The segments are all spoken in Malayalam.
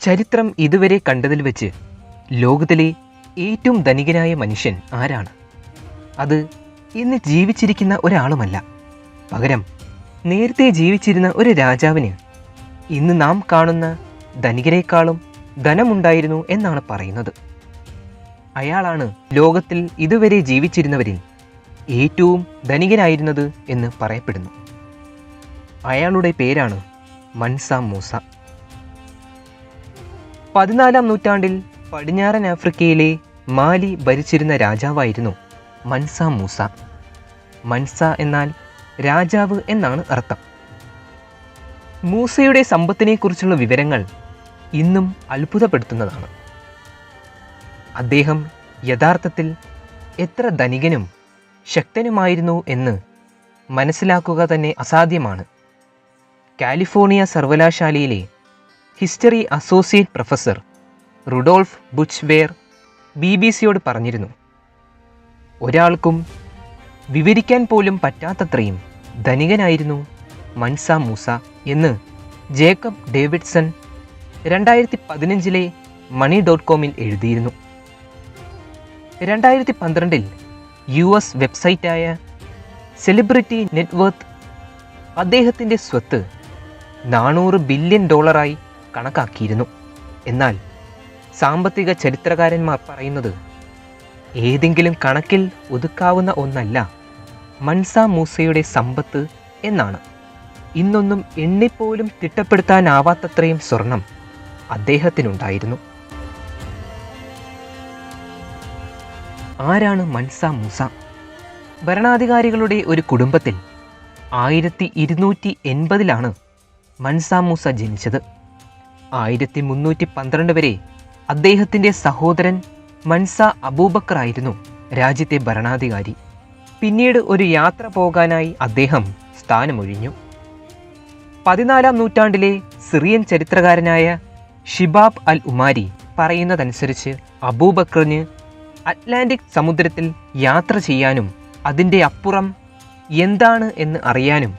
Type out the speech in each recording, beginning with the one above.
ചരിത്രം ഇതുവരെ കണ്ടതിൽ വെച്ച് ലോകത്തിലെ ഏറ്റവും ധനികനായ മനുഷ്യൻ ആരാണ്? അത് ഇന്ന് ജീവിച്ചിരിക്കുന്ന ഒരാളുമല്ല. പകരം നേരത്തെ ജീവിച്ചിരുന്ന ഒരു രാജാവിന് ഇന്ന് നാം കാണുന്ന ധനികരെക്കാളും ധനമുണ്ടായിരുന്നു എന്നാണ് പറയുന്നത്. അയാളാണ് ലോകത്തിൽ ഇതുവരെ ജീവിച്ചിരുന്നവരിൽ ഏറ്റവും ധനികനായിരുന്നത് എന്ന് പറയപ്പെടുന്നു. അയാളുടെ പേരാണ് മൻസ മൂസ. പതിനാലാം നൂറ്റാണ്ടിൽ പടിഞ്ഞാറൻ ആഫ്രിക്കയിലെ മാലി ഭരിച്ചിരുന്ന രാജാവായിരുന്നു മൻസ മൂസ. മൻസ എന്നാൽ രാജാവ് എന്നാണ് അർത്ഥം. മൂസയുടെ സമ്പത്തിനെക്കുറിച്ചുള്ള വിവരങ്ങൾ ഇന്നും അത്ഭുതപ്പെടുത്തുന്നതാണ്. അദ്ദേഹം യഥാർത്ഥത്തിൽ എത്ര ധനികനും ശക്തനുമായിരുന്നു എന്ന് മനസ്സിലാക്കുക തന്നെ അസാധ്യമാണ്. കാലിഫോർണിയ സർവകലാശാലയിലെ ഹിസ്റ്ററി അസോസിയേറ്റ് പ്രൊഫസർ റുഡോൾഫ് ബുച്ച്വേർ ബി ബി സിയോട് പറഞ്ഞിരുന്നു ഒരാൾക്കും വിവരിക്കാൻ പോലും പറ്റാത്തത്രയും ധനികനായിരുന്നു മൻസ മൂസ എന്ന് ജേക്കബ് ഡേവിഡ്സൺ രണ്ടായിരത്തി പതിനഞ്ചിലെ മണി ഡോട്ട് കോമിൽ എഴുതിയിരുന്നു. രണ്ടായിരത്തി പന്ത്രണ്ടിൽ യു എസ് വെബ്സൈറ്റായ സെലിബ്രിറ്റി നെറ്റ്വർത്ത് അദ്ദേഹത്തിന്റെ സ്വത്ത് നാനൂറ് ബില്യൺ ഡോളറായി കണക്കാക്കിയിരുന്നു. എന്നാൽ സാമ്പത്തിക ചരിത്രകാരന്മാർ പറയുന്നത് ഏതെങ്കിലും കണക്കിൽ ഒതുക്കാവുന്ന ഒന്നല്ല മൻസ മൂസയുടെ സമ്പത്ത് എന്നാണ്. ഇന്നൊന്നും എണ്ണിപ്പോലും തിട്ടപ്പെടുത്താനാവാത്തത്രയും സ്വർണം അദ്ദേഹത്തിനുണ്ടായിരുന്നു. ആരാണ് മൻസ മൂസ? ഭരണാധികാരികളുടെ ഒരു കുടുംബത്തിൽ ആയിരത്തി ഇരുന്നൂറ്റി എൺപതിലാണ് മൻസ മൂസ ജനിച്ചത്. ആയിരത്തി മുന്നൂറ്റി പന്ത്രണ്ട് വരെ അദ്ദേഹത്തിന്റെ സഹോദരൻ മൻസ അബൂബക്കർ ആയിരുന്നു രാജ്യത്തെ ഭരണാധികാരി. പിന്നീട് ഒരു യാത്ര പോകാനായി അദ്ദേഹം സ്ഥാനമൊഴിഞ്ഞു. പതിനാലാം നൂറ്റാണ്ടിലെ സിറിയൻ ചരിത്രകാരനായ ഷിബാബ് അൽ ഉമാരി പറയുന്നതനുസരിച്ച് അബൂബക്കറിന് അറ്റ്ലാന്റിക് സമുദ്രത്തിൽ യാത്ര ചെയ്യാനും അതിന്റെ അപ്പുറം എന്താണ് എന്ന് അറിയാനും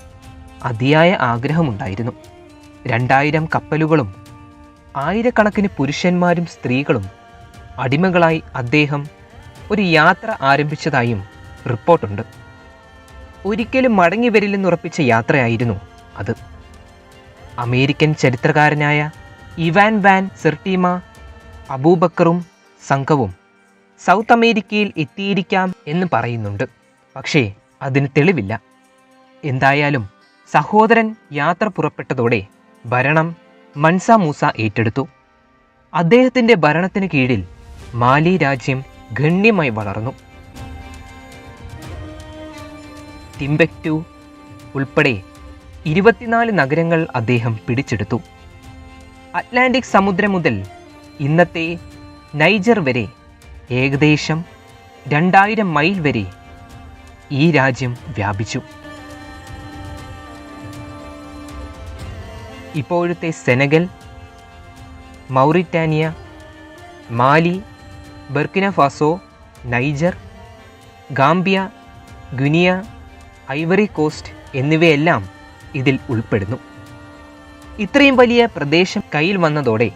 അതിയായ ആഗ്രഹമുണ്ടായിരുന്നു. രണ്ടായിരം കപ്പലുകളും ആയിരക്കണക്കിന് പുരുഷന്മാരും സ്ത്രീകളും അടിമകളായി അദ്ദേഹം ഒരു യാത്ര ആരംഭിച്ചതായും റിപ്പോർട്ടുണ്ട്. ഒരിക്കലും മടങ്ങി വരില്ലെന്നുറപ്പിച്ച യാത്രയായിരുന്നു അത്. അമേരിക്കൻ ചരിത്രകാരനായ ഇവാൻ വാൻ സെർട്ടീമ അബൂബക്കറും സംഘവും സൗത്ത് അമേരിക്കയിൽ എത്തിയിരിക്കാം എന്ന് പറയുന്നുണ്ട്. പക്ഷേ അതിന് തെളിവില്ല. എന്തായാലും സഹോദരൻ യാത്ര പുറപ്പെട്ടതോടെ ഭരണം മൻസ മൂസ ഏറ്റെടുത്തു. അദ്ദേഹത്തിന്റെ ഭരണത്തിന് കീഴിൽ മാലി രാജ്യം ഗണ്യമായി വളർന്നു. ടിംബക്റ്റു ഉൾപ്പെടെ ഇരുപത്തിനാല് നഗരങ്ങൾ അദ്ദേഹം പിടിച്ചെടുത്തു. അറ്റ്ലാന്റിക് സമുദ്രം മുതൽ ഇന്നത്തെ നൈജർ വരെ ഏകദേശം രണ്ടായിരം മൈൽ വരെ ഈ രാജ്യം വ്യാപിച്ചു. ഇപ്പോഴത്തെ Senegal Mauritania Mali Burkina Faso Niger Gambia Guinea Ivory Coast എന്നിവയെല്ലാം ഇതിൽ ഉൾപ്പെടുന്നു. ഇത്രയും വലിയ പ്രദേശം കയ്യിൽ വന്നതോടെ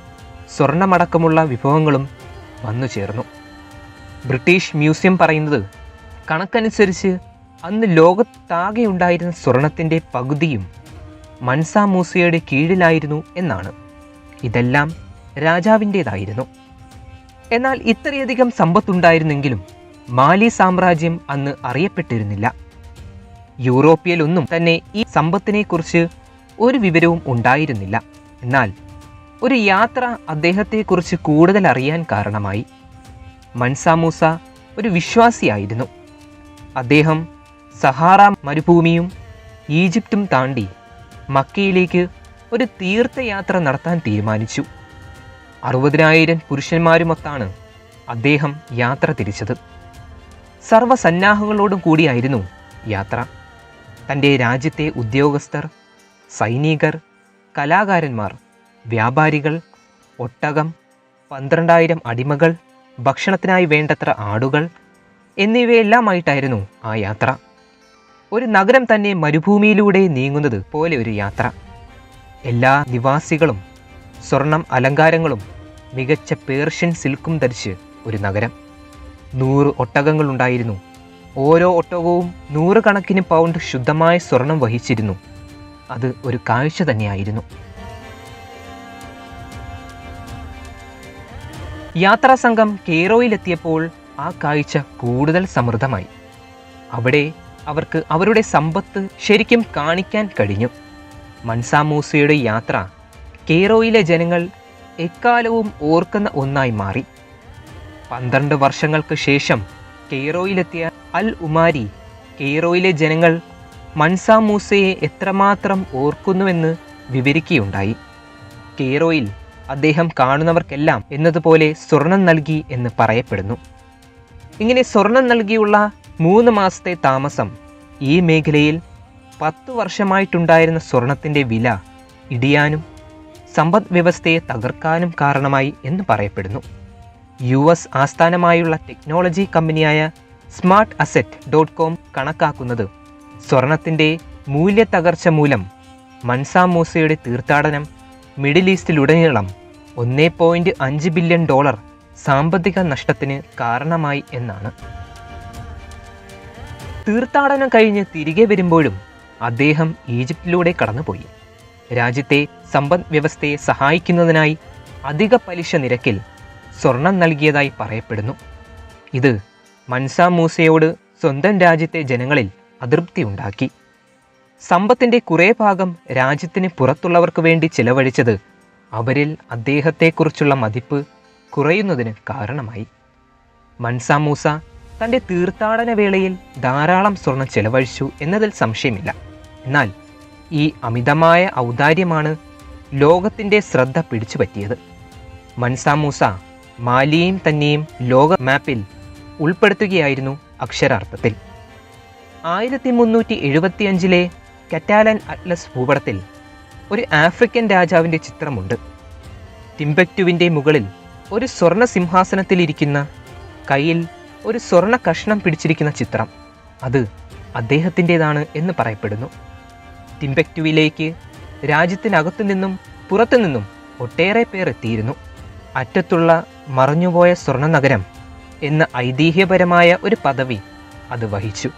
സ്വർണമടക്കമുള്ള വിഭവങ്ങളും വന്നു ചേർന്നു. ബ്രിട്ടീഷ് മ്യൂസിയം പറയുന്നത് കണക്കനുസരിച്ച് അന്ന് ലോകത്താകെ ഉണ്ടായിരുന്ന സ്വർണത്തിന്റെ പകുതിയും മൻസ മൂസയുടെ കീഴിലായിരുന്നു എന്നാണ്. ഇതെല്ലാം രാജാവിന്റേതായിരുന്നു. എന്നാൽ ഇത്രയധികം സമ്പത്തുണ്ടായിരുന്നെങ്കിലും മാലി സാമ്രാജ്യം അന്ന് അറിയപ്പെട്ടിരുന്നില്ല. യൂറോപ്യയിലൊന്നും തന്നെ ഈ സമ്പത്തിനെക്കുറിച്ച് ഒരു വിവരവും ഉണ്ടായിരുന്നില്ല. എന്നാൽ ഒരു യാത്ര അദ്ദേഹത്തെക്കുറിച്ച് കൂടുതൽ അറിയാൻ കാരണമായി. മൻസാമൂസ ഒരു വിശ്വാസിയായിരുന്നു. അദ്ദേഹം സഹാറ മരുഭൂമിയും ഈജിപ്തും താണ്ടി മക്കയിലേക്ക് ഒരു തീർത്ഥയാത്ര നടത്താൻ തീരുമാനിച്ചു. അറുപതിനായിരം പുരുഷന്മാരുമൊത്താണ് അദ്ദേഹം യാത്ര തിരിച്ചത്. സർവസന്നാഹങ്ങളോടും കൂടിയായിരുന്നു യാത്ര. തന്റെ രാജ്യത്തെ ഉദ്യോഗസ്ഥർ സൈനികർ കലാകാരന്മാർ വ്യാപാരികൾ ഒട്ടകം പന്ത്രണ്ടായിരം അടിമകൾ ഭക്ഷണത്തിനായി വേണ്ടത്ര ആടുകൾ എന്നിവയെല്ലാമായിട്ടായിരുന്നു ആ യാത്ര. ഒരു നഗരം തന്നെ മരുഭൂമിയിലൂടെ നീങ്ങുന്നത് പോലെ ഒരു യാത്ര. എല്ലാ നിവാസികളും സ്വർണം അലങ്കാരങ്ങളും മികച്ച പേർഷ്യൻ സിൽക്കും ധരിച്ച് ഒരു നഗരം. നൂറ് ഒട്ടകങ്ങളുണ്ടായിരുന്നു ഓരോ ഒട്ടകവും നൂറുകണക്കിന് പൗണ്ട് ശുദ്ധമായ സ്വർണം വഹിച്ചിരുന്നു. അത് ഒരു കാഴ്ച തന്നെയായിരുന്നു. യാത്രാ സംഘം കെയ്റോയിലെത്തിയപ്പോൾ ആ കാഴ്ച കൂടുതൽ സമൃദ്ധമായി. അവിടെ അവർക്ക് അവരുടെ സമ്പത്ത് ശരിക്കും കാണിക്കാൻ കഴിഞ്ഞു. മൻസാമൂസയുടെ യാത്ര കെയ്റോയിലെ ജനങ്ങൾ എക്കാലവും ഓർക്കുന്ന ഒന്നായി മാറി. പന്ത്രണ്ട് വർഷങ്ങൾക്ക് ശേഷം കെയ്റോയിലെത്തിയ അൽ ഉമാരി കെയ്റോയിലെ ജനങ്ങൾ മൻസാമൂസയെ എത്രമാത്രം ഓർക്കുന്നുവെന്ന് വിവരിക്കുകയുണ്ടായി. കെയ്റോയിൽ അദ്ദേഹം കാണുന്നവർക്കെല്ലാം എന്നതുപോലെ സ്വർണം നൽകി എന്ന് പറയപ്പെടുന്നു. ഇങ്ങനെ സ്വർണം നൽകിയുള്ള മൂന്ന് മാസത്തെ താമസം. ഈ മേഖലയിൽ പത്തു വർഷമായിട്ടുണ്ടായിരുന്ന സ്വർണത്തിന്റെ വില ഇടിയാനും സമ്പദ് വ്യവസ്ഥയെ തകർക്കാനും കാരണമായി എന്ന് പറയപ്പെടുന്നു. യു എസ് ആസ്ഥാനമായുള്ള ടെക്നോളജി കമ്പനിയായ സ്മാർട്ട് അസെറ്റ് ഡോട്ട് കോം കണക്കാക്കുന്നത് സ്വർണത്തിന്റെ മൂല്യത്തകർച്ച മൂലം മൻസാ മൂസയുടെ തീർത്ഥാടനം മിഡിൽ ഈസ്റ്റിലുടനീളം ഒന്നേ പോയിന്റ് അഞ്ച് ബില്യൺ ഡോളർ സാമ്പത്തിക നഷ്ടത്തിന് കാരണമായി എന്നാണ്. തീർത്ഥാടനം കഴിഞ്ഞ് തിരികെ വരുമ്പോഴും അദ്ദേഹം ഈജിപ്തിലൂടെ കടന്നുപോയി. രാജ്യത്തെ സമ്പദ് വ്യവസ്ഥയെ സഹായിക്കുന്നതിനായി അധിക പലിശ നിരക്കിൽ സ്വർണം നൽകിയതായി പറയപ്പെടുന്നു. ഇത് മൻസാ മൂസയോട് സ്വന്തം രാജ്യത്തെ ജനങ്ങളിൽ അതൃപ്തി ഉണ്ടാക്കി. സമ്പത്തിന്റെ കുറേ ഭാഗം രാജ്യത്തിന് പുറത്തുള്ളവർക്ക് വേണ്ടി ചിലവഴിച്ചത് അവരിൽ അദ്ദേഹത്തെക്കുറിച്ചുള്ള മതിപ്പ് കുറയുന്നതിന് കാരണമായി. മൻസാ മൂസ തന്റെ തീർത്ഥാടന വേളയിൽ ധാരാളം സ്വർണം ചെലവഴിച്ചു എന്നതിൽ സംശയമില്ല. എന്നാൽ ഈ അമിതമായ ഔദാര്യമാണ് ലോകത്തിന്റെ ശ്രദ്ധ പിടിച്ചു പറ്റിയത്. മൻസാമൂസ മാലിയും തന്നെയും ലോക മാപ്പിൽ ഉൾപ്പെടുത്തുകയായിരുന്നു അക്ഷരാർത്ഥത്തിൽ. ആയിരത്തി മുന്നൂറ്റി എഴുപത്തിയഞ്ചിലെ കറ്റാലൻ അറ്റ്ലസ് ഭൂപടത്തിൽ ഒരു ആഫ്രിക്കൻ രാജാവിന്റെ ചിത്രമുണ്ട്. ടിംബക്റ്റുവിന്റെ മുകളിൽ ഒരു സ്വർണ സിംഹാസനത്തിലിരിക്കുന്ന കയ്യിൽ ഒരു സ്വർണ കഷ്ണം പിടിച്ചിരിക്കുന്ന ചിത്രം. അത് അദ്ദേഹത്തിന്റെതാണ് എന്ന് പറയപ്പെടുന്നു. ടിംബക്റ്റുവിലേക്ക് രാജ്യത്തിനകത്തു നിന്നും പുറത്തു നിന്നും ഒട്ടേറെ പേർ എത്തിയിരുന്നു. അറ്റത്തുള്ള മറഞ്ഞുപോയ സ്വർണ നഗരം എന്ന ഐതിഹ്യപരമായ ഒരു പദവി അത് വഹിച്ചു.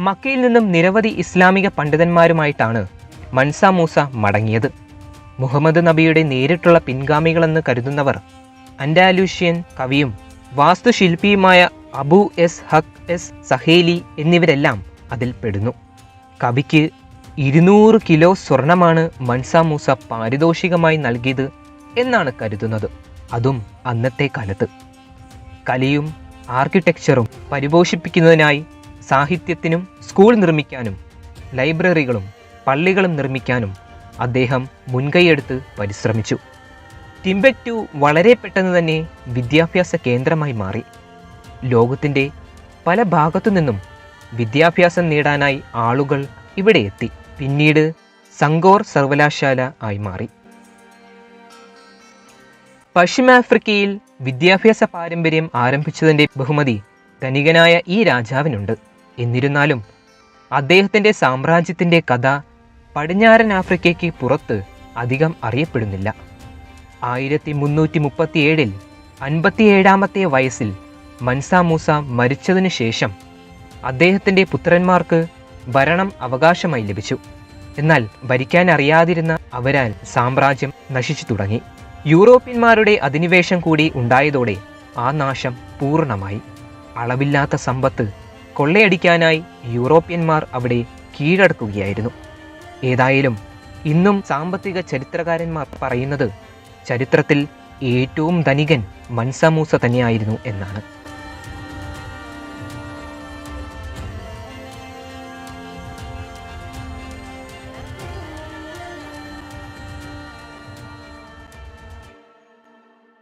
മക്കയിൽ നിന്നും നിരവധി ഇസ്ലാമിക പണ്ഡിതന്മാരുമായിട്ടാണ് മൻസ മൂസ മടങ്ങിയത്. മുഹമ്മദ് നബിയുടെ നേരിട്ടുള്ള പിൻഗാമികളെന്ന് കരുതുന്നവർ അൻഡാലൂഷ്യൻ കവിയും വാസ്തുശില്പിയുമായ Abu Es Haq Es Saheli എന്നിവരെല്ലാം അതിൽ പെടുന്നു. കവിക്ക് ഇരുന്നൂറ് കിലോ സ്വർണമാണ് മൻസാ മൂസ പാരിതോഷികമായി നൽകിയത് എന്നാണ് കരുതുന്നത്. അതും അന്നത്തെ കാലത്ത്. കലയും ആർക്കിടെക്ചറും പരിപോഷിപ്പിക്കുന്നതിനായി സാഹിത്യത്തിനും സ്കൂൾ നിർമ്മിക്കാനും ലൈബ്രറികളും പള്ളികളും നിർമ്മിക്കാനും അദ്ദേഹം മുൻകൈയെടുത്ത് പരിശ്രമിച്ചു. ടിംബക്റ്റു വളരെ പെട്ടെന്ന് തന്നെ വിദ്യാഭ്യാസ കേന്ദ്രമായി മാറി. ലോകത്തിന്റെ പല ഭാഗത്തു നിന്നും വിദ്യാഭ്യാസം നേടാനായി ആളുകൾ ഇവിടെ എത്തി. പിന്നീട് സങ്കോർ സർവകലാശാല ആയി മാറി. പശ്ചിമാഫ്രിക്കയിൽ വിദ്യാഭ്യാസ പാരമ്പര്യം ആരംഭിച്ചതിന്റെ ബഹുമതി ധനികനായ ഈ രാജാവിനുണ്ട്. എന്നിരുന്നാലും അദ്ദേഹത്തിന്റെ സാമ്രാജ്യത്തിന്റെ കഥ പടിഞ്ഞാറൻ ആഫ്രിക്കയ്ക്ക് പുറത്ത് അധികം അറിയപ്പെടുന്നില്ല. ആയിരത്തി മുന്നൂറ്റി മുപ്പത്തിയേഴിൽ അൻപത്തിയേഴാമത്തെ വയസ്സിൽ മൻസ മൂസ മരിച്ചതിനു ശേഷം അദ്ദേഹത്തിന്റെ പുത്രന്മാർക്ക് ഭരണം അവകാശമായി ലഭിച്ചു. എന്നാൽ ഭരിക്കാൻ അറിയാതിരുന്ന അവരാൽ സാമ്രാജ്യം നശിച്ചു തുടങ്ങി. യൂറോപ്യന്മാരുടെ അധിനിവേശം കൂടി ഉണ്ടായതോടെ ആ നാശം പൂർണമായി. അളവില്ലാത്ത സമ്പത്ത് കൊള്ളയടിക്കാനായി യൂറോപ്യന്മാർ അവിടെ കീഴടക്കുകയായിരുന്നു. ഏതായാലും ഇന്നും സാമ്പത്തിക ചരിത്രകാരന്മാർ പറയുന്നത് ചരിത്രത്തിൽ ഏറ്റവും ധനികൻ മൻസമൂസ തന്നെയായിരുന്നു എന്നാണ്.